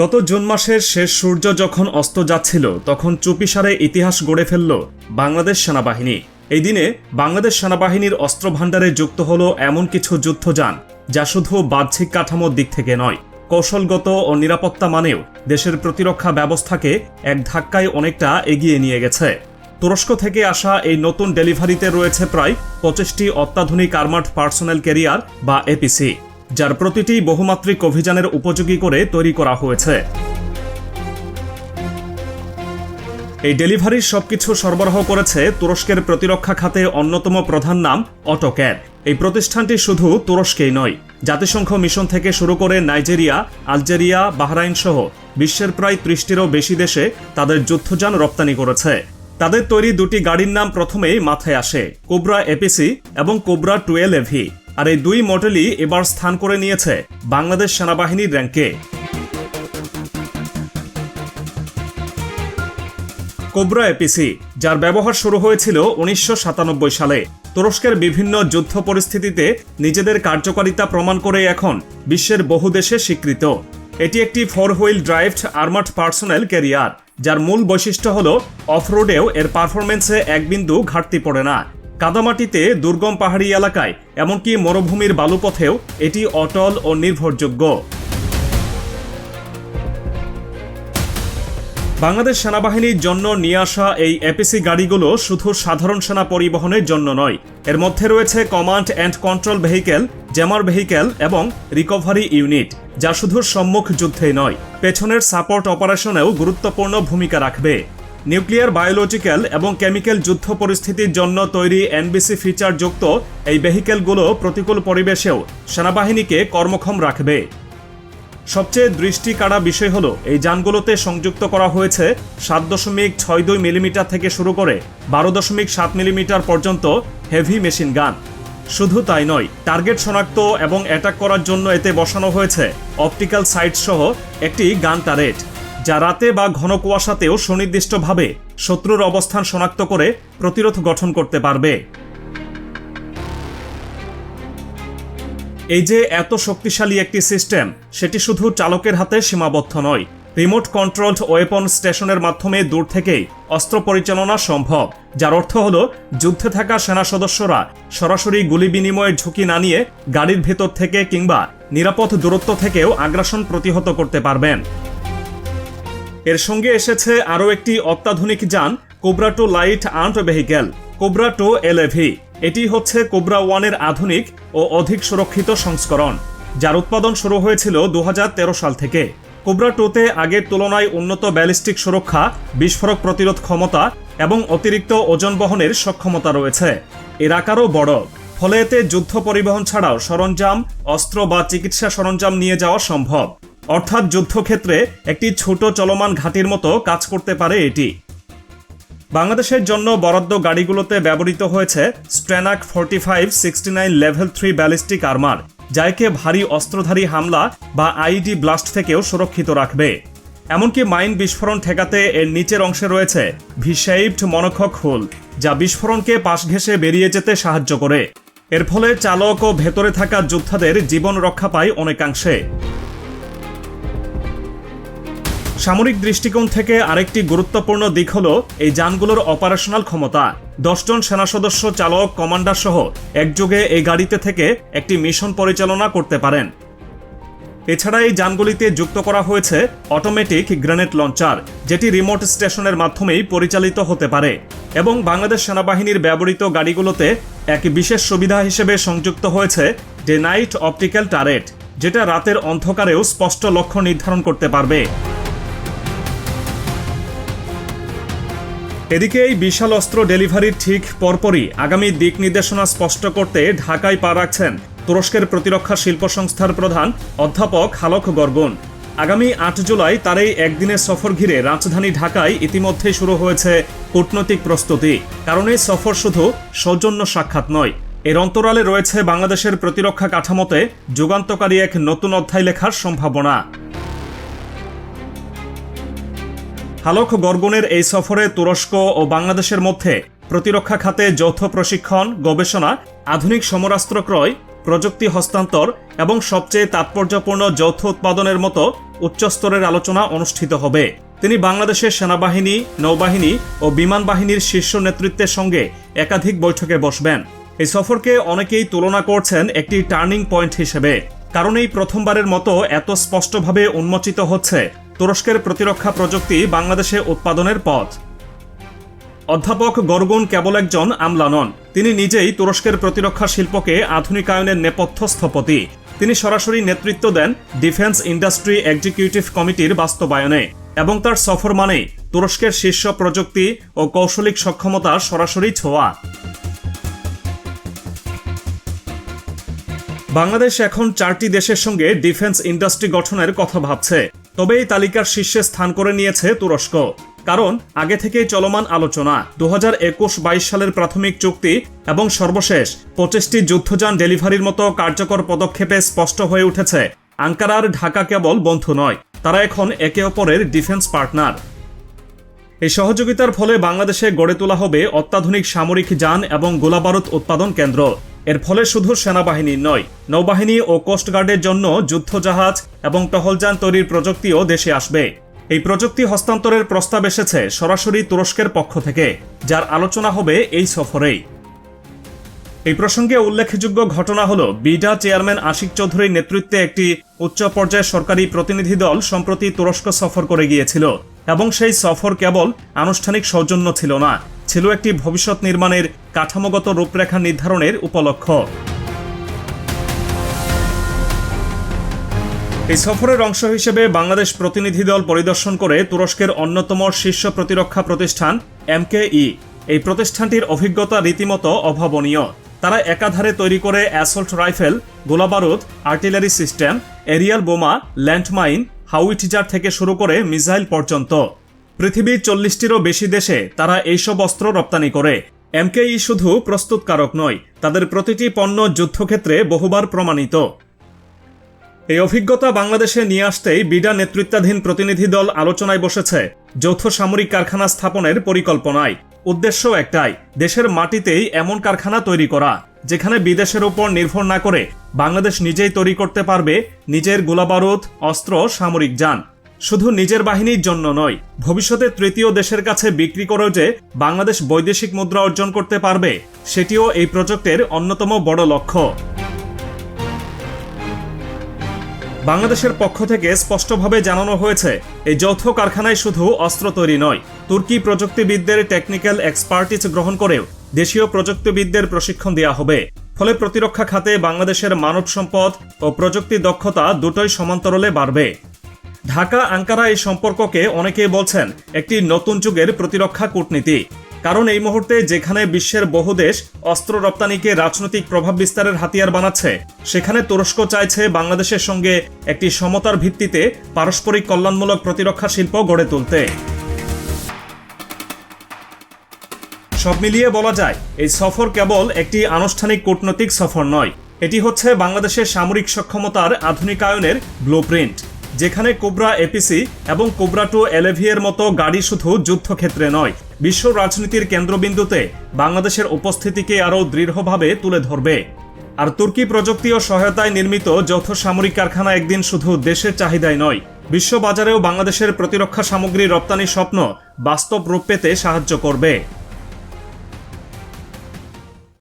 গত জুন মাসের শেষ সূর্য যখন অস্ত যাচ্ছিল, তখন চুপিসারে ইতিহাস গড়ে ফেলল বাংলাদেশ সেনাবাহিনী। এই দিনে বাংলাদেশ সেনাবাহিনীর অস্ত্র ভাণ্ডারে যুক্ত হলো এমন কিছু যুদ্ধযান, যা শুধু বাহ্যিক কাঠামোর দিক থেকে নয়, কৌশলগত ও নিরাপত্তা মানেও দেশের প্রতিরক্ষা ব্যবস্থাকে এক ধাক্কায় অনেকটা এগিয়ে নিয়ে গেছে। তুরস্ক থেকে আসা এই নতুন ডেলিভারিতে রয়েছে প্রায় পঁচিশটি অত্যাধুনিক আর্মার্ড পার্সোনাল ক্যারিয়ার বা এপিসি। যার প্রতিটি বহুমাত্রিক অভিযানের উপযোগী করে তৈরি করা হয়েছে। এই ডেলিভারির সবকিছু সরবরাহ করেছে তুরস্কের প্রতিরক্ষা খাতে অন্যতম প্রধান নাম অটোক্যাড এই প্রতিষ্ঠানটি শুধু তুরস্কেই নয়, জাতিসংঘ মিশন থেকে শুরু করে নাইজেরিয়া, আলজেরিয়া বাহরাইন সহ বিশ্বের প্রায় ত্রিশটিরও বেশি দেশে তাদের যুদ্ধযান রপ্তানি করেছে। তাদের তৈরি দুটি গাড়ির নাম প্রথমেই মাথায় আসে, কোবরা এপিসি এবং কোবরা টুয়েল এভি আর এই দুই মডেলই এবার স্থান করে নিয়েছে বাংলাদেশ সেনাবাহিনীর র্যাঙ্কে। কোবরা এপিসি যার ব্যবহার শুরু হয়েছিল উনিশশো সাতানব্বই সালে। তুরস্কের বিভিন্ন যুদ্ধ পরিস্থিতিতে নিজেদের কার্যকারিতা প্রমাণ করে এখন বিশ্বের বহু দেশে স্বীকৃত। এটি একটি four wheel drive armoured personnel carrier, যার মূল বৈশিষ্ট্য হল অফরোডেও এর পারফরমেন্সে এক বিন্দু ঘাটতি পড়ে না। কাদামাটিতে দুর্গম পাহাড়ি এলাকায়, এমনকি মরুভূমির বালুপথেও এটি অটল ও নির্ভরযোগ্য। বাংলাদেশ সেনাবাহিনীর জন্য নিয়ে আসা এই এপিসি গাড়িগুলো শুধু সাধারণ সেনা পরিবহনের জন্য নয়, এর মধ্যে রয়েছে command and control vehicle, jammer vehicle এবং রিকভারি ইউনিট, যা শুধু সম্মুখ যুদ্ধেই নয়, পেছনের সাপোর্ট অপারেশনেও গুরুত্বপূর্ণ ভূমিকা রাখবে। নিউক্লিয়ার, বায়োলজিক্যাল এবং কেমিক্যাল যুদ্ধ পরিস্থিতির জন্য তৈরি এনবিসি ফিচার যুক্ত এই ভেহিকেলগুলো প্রতিকূল পরিবেশেও সেনাবাহিনীকে কর্মক্ষম রাখবে। সবচেয়ে দৃষ্টি কাড়া বিষয় হলো, এই যানগুলোতে সংযুক্ত করা হয়েছে সাত দশমিক ছয় দুই মিলিমিটার থেকে শুরু করে বারো দশমিক সাত মিলিমিটার পর্যন্ত হেভি মেশিন গান। শুধু তাই নয়, টার্গেট শনাক্ত এবং অ্যাটাক করার জন্য এতে বসানো হয়েছে অপটিক্যাল সাইট সহ একটি গান টারেট। যা রাতে বা ঘন কুয়াশাতেও সুনির্দিষ্টভাবে শত্রুর অবস্থান শনাক্ত করে প্রতিরোধ গঠন করতে পারবে। এই যে এত শক্তিশালী একটি সিস্টেম, সেটি শুধু চালকের হাতে সীমাবদ্ধ নয়, রিমোট কন্ট্রোলড ওয়েপন স্টেশনের মাধ্যমে দূর থেকেই অস্ত্র পরিচালনা সম্ভব, যার অর্থ হল যুদ্ধে থাকা সেনা সদস্যরা সরাসরি গুলি বিনিময়ের ঝুঁকি না নিয়ে গাড়ির ভেতর থেকে কিংবা নিরাপদ দূরত্ব থেকেও আগ্রাসন প্রতিহত করতে পারবেন। এর সঙ্গে এসেছে আরও একটি অত্যাধুনিক যান, Cobra two light armed vehicle Cobra two LAV. এটি হচ্ছে কোবরা ওয়ানের আধুনিক ও অধিক সুরক্ষিত সংস্করণ, যার উৎপাদন শুরু হয়েছিল দু হাজার তেরো সাল থেকে। কোবরা টুতে আগের তুলনায় উন্নত ব্যালিস্টিক সুরক্ষা, বিস্ফোরক প্রতিরোধ ক্ষমতা এবং অতিরিক্ত ওজন বহনের সক্ষমতা রয়েছে। এর আকারও বড়, ফলে এতে যুদ্ধ পরিবহন ছাড়াও সরঞ্জাম, অস্ত্র বা চিকিৎসা সরঞ্জাম নিয়ে যাওয়া সম্ভব। অর্থাৎ যুদ্ধক্ষেত্রে একটি ছোট চলমান ঘাটির মতো কাজ করতে পারে এটি। বাংলাদেশের জন্য বরাদ্দ গাড়িগুলোতে ব্যবহৃত হয়েছে STANAG forty five sixty nine level three ballistic armour যা একে ভারী অস্ত্রধারী হামলা বা আইডি ব্লাস্ট থেকেও সুরক্ষিত রাখবে। এমনকি মাইন বিস্ফোরণ ঠেকাতে এর নিচের অংশে রয়েছে ভিসাইভড মনক্ষক হোল, যা বিস্ফোরণকে পাশ ঘেঁষে বেরিয়ে যেতে সাহায্য করে। এর ফলে চালক ও ভেতরে থাকা যোদ্ধাদের জীবন রক্ষা পায় অনেকাংশে। সামরিক দৃষ্টিকোণ থেকে আরেকটি গুরুত্বপূর্ণ দিক হল এই যানগুলোর অপারেশনাল ক্ষমতা। দশজন সেনা সদস্য, চালক কমান্ডার সহ একযোগে এই গাড়িতে থেকে একটি মিশন পরিচালনা করতে পারেন। এছাড়া এই যানগুলিতে যুক্ত করা হয়েছে অটোমেটিক গ্রেনেড লঞ্চার যেটি রিমোট স্টেশনের মাধ্যমেই পরিচালিত হতে পারে এবং বাংলাদেশ সেনাবাহিনীর ব্যবহৃত গাড়িগুলোতে এক বিশেষ সুবিধা হিসেবে সংযুক্ত হয়েছে ডে নাইট অপটিক্যাল টারেট যেটা রাতের অন্ধকারেও স্পষ্ট লক্ষ্য নির্ধারণ করতে পারবে। এদিকে এই বিশাল অস্ত্র ডেলিভারির ঠিক পরপরই আগামী দিক নির্দেশনা স্পষ্ট করতে ঢাকায় পা রাখছেন তুরস্কের প্রতিরক্ষা শিল্প সংস্থার প্রধান অধ্যাপক হালক গর্গন। আগামী আট জুলাই তার এই একদিনের সফর ঘিরে রাজধানী ঢাকায় ইতিমধ্যেই শুরু হয়েছে কূটনৈতিক প্রস্তুতি। কারণ এই সফর শুধু সৌজন্য সাক্ষাৎ নয়। এর অন্তরালে রয়েছে বাংলাদেশের প্রতিরক্ষা কাঠামোতে যুগান্তকারী এক নতুন অধ্যায় লেখার সম্ভাবনা। হালক গর্গনের এই সফরে তুরস্ক ও বাংলাদেশের মধ্যে প্রতিরক্ষা খাতে যৌথ প্রশিক্ষণ, গবেষণা, আধুনিক সমরাস্ত্র ক্রয়, প্রযুক্তি হস্তান্তর এবং সবচেয়ে তাৎপর্যপূর্ণ যৌথ উৎপাদনের মতো উচ্চস্তরের আলোচনা অনুষ্ঠিত হবে। তিনি বাংলাদেশের সেনাবাহিনী, নৌবাহিনী ও বিমান বাহিনীর শীর্ষ নেতৃত্বের সঙ্গে একাধিক বৈঠকে বসবেন। এই সফরকে অনেকেই তুলনা করছেন একটি টার্নিং পয়েন্ট হিসেবে, কারণ এই প্রথমবারের মতো এত স্পষ্টভাবে উন্মোচিত হচ্ছে তুরস্কের প্রতিরক্ষা প্রযুক্তি বাংলাদেশে উৎপাদনের পথ। অধ্যাপক গরগুন কেবল একজন আমলা নন। তিনি নিজেই তুরস্কের প্রতিরক্ষা শিল্পকে আধুনিকায়নের নেপথ্য স্থপতি তিনি সরাসরি নেতৃত্ব দেন ডিফেন্স ইন্ডাস্ট্রি এক্সিকিউটিভ কমিটির বাস্তবায়নে এবং তার সফর মানেই তুরস্কের শীর্ষ প্রযুক্তি ও কৌশলিক সক্ষমতা সরাসরি ছোঁয়া। বাংলাদেশ এখন চারটি দেশের সঙ্গে ডিফেন্স ইন্ডাস্ট্রি গঠনের কথা ভাবছে। তবে এই তালিকার শীর্ষে স্থান করে নিয়েছে তুরস্ক। কারণ আগে থেকেই চলমান আলোচনা দু হাজার একুশ বাইশ সালের প্রাথমিক চুক্তি এবং সর্বশেষ পঁচিশটি যুদ্ধযান ডেলিভারির মতো কার্যকর পদক্ষেপে স্পষ্ট হয়ে উঠেছে, আঙ্কারার ঢাকা কেবল বন্ধু নয়, তারা এখন একে অপরের ডিফেন্স পার্টনার। এই সহযোগিতার ফলে বাংলাদেশে গড়ে তোলা হবে অত্যাধুনিক সামরিক যান এবং গোলাবারুদ উৎপাদন কেন্দ্র। এর ফলে শুধু সেনাবাহিনী নয়, নৌবাহিনী ও কোস্টগার্ডের জন্য যুদ্ধজাহাজ এবং টহলযান তৈরির প্রযুক্তিও দেশে আসবে। এই প্রযুক্তি হস্তান্তরের প্রস্তাব এসেছে সরাসরি তুরস্কের পক্ষ থেকে, যার আলোচনা হবে এই সফরেই। এই প্রসঙ্গে উল্লেখযোগ্য ঘটনা হল, বিডা চেয়ারম্যান আশিক চৌধুরীর নেতৃত্বে একটি উচ্চ পর্যায়ের সরকারি প্রতিনিধি দল সম্প্রতি তুরস্ক সফর করে গিয়েছিল, এবং সেই সফর কেবল আনুষ্ঠানিক সৌজন্য ছিল না। ছিল একটি ভবিষ্যৎ নির্মাণের কাঠামোগত রূপরেখা নির্ধারণের উপলক্ষ। এই সফরের অংশ হিসেবে বাংলাদেশ প্রতিনিধি দল পরিদর্শন করে তুরস্কের অন্যতম শীর্ষ প্রতিরক্ষা প্রতিষ্ঠান এমকেই এই প্রতিষ্ঠানটির অভিজ্ঞতা রীতিমতো অভাবনীয়। তারা একাধারে তৈরি করে অ্যাসল্ট রাইফেল, গোলাবারুদ, আর্টিলারি সিস্টেম, এরিয়াল বোমা, ল্যান্ডমাইন, হাউইটিজার থেকে শুরু করে মিসাইল পর্যন্ত। পৃথিবীর চল্লিশটিরও বেশি দেশে তারা এইসব অস্ত্র রপ্তানি করে। এমকেই শুধু প্রস্তুতকারক নয়, তাদের প্রতিটি পণ্য যুদ্ধক্ষেত্রে বহুবার প্রমাণিত। এই অভিজ্ঞতা বাংলাদেশে নিয়ে আসতেই বিডা নেতৃত্বাধীন প্রতিনিধি দল আলোচনায় বসেছে, যৌথ সামরিক কারখানা স্থাপনের পরিকল্পনায়। উদ্দেশ্য একটাই, দেশের মাটিতেই এমন কারখানা তৈরি করা, যেখানে বিদেশের উপর নির্ভর না করে বাংলাদেশ নিজেই তৈরি করতে পারবে, নিজের গোলাবারুদ, অস্ত্র, সামরিক যান। শুধু নিজের বাহিনীর জন্য নয়, ভবিষ্যতে তৃতীয় দেশের কাছে বিক্রি করেও যে বাংলাদেশ বৈদেশিক মুদ্রা অর্জন করতে পারবে, সেটিও এই প্রজেক্টের অন্যতম বড় লক্ষ্য। বাংলাদেশের পক্ষ থেকে স্পষ্টভাবে জানানো হয়েছে, এই যৌথ কারখানায় শুধু অস্ত্র তৈরি নয়, তুর্কি প্রযুক্তিবিদদের টেকনিক্যাল এক্সপার্টিজ গ্রহণ করেও দেশীয় প্রযুক্তিবিদদের প্রশিক্ষণ দেওয়া হবে। ফলে প্রতিরক্ষা খাতে বাংলাদেশের মানব সম্পদ ও প্রযুক্তি দক্ষতা দুটোই সমান্তরলে বাড়বে। ঢাকা, আঙ্কারা এই সম্পর্ককে অনেকেই বলছেন একটি নতুন যুগের প্রতিরক্ষা কূটনীতি। কারণ এই মুহূর্তে যেখানে বিশ্বের বহু দেশ অস্ত্র রপ্তানিকে রাজনৈতিক প্রভাব বিস্তারের হাতিয়ার বানাচ্ছে, সেখানে তুরস্ক চাইছে বাংলাদেশের সঙ্গে একটি সমতার ভিত্তিতে পারস্পরিক কল্যাণমূলক প্রতিরক্ষা শিল্প গড়ে তুলতে। সব মিলিয়ে বলা যায়, এই সফর কেবল একটি আনুষ্ঠানিক কূটনৈতিক সফর নয়, এটি হচ্ছে বাংলাদেশের সামরিক সক্ষমতার আধুনিকায়নের ব্লুপ্রিন্ট। যেখানে কোবরা এপিসি এবং কোবরা টু এলেভিয়ের মতো গাড়ি শুধু যুদ্ধক্ষেত্রে নয়, বিশ্ব রাজনীতির কেন্দ্রবিন্দুতে বাংলাদেশের উপস্থিতিকে আরও দৃঢ়ভাবে তুলে ধরবে। আর তুর্কি প্রযুক্তি ও সহায়তায় নির্মিত যৌথ সামরিক কারখানা একদিন শুধু দেশের চাহিদায় নয়, বিশ্ববাজারেও বাংলাদেশের প্রতিরক্ষা সামগ্রী রপ্তানি স্বপ্ন বাস্তব রূপ পেতে সাহায্য করবে।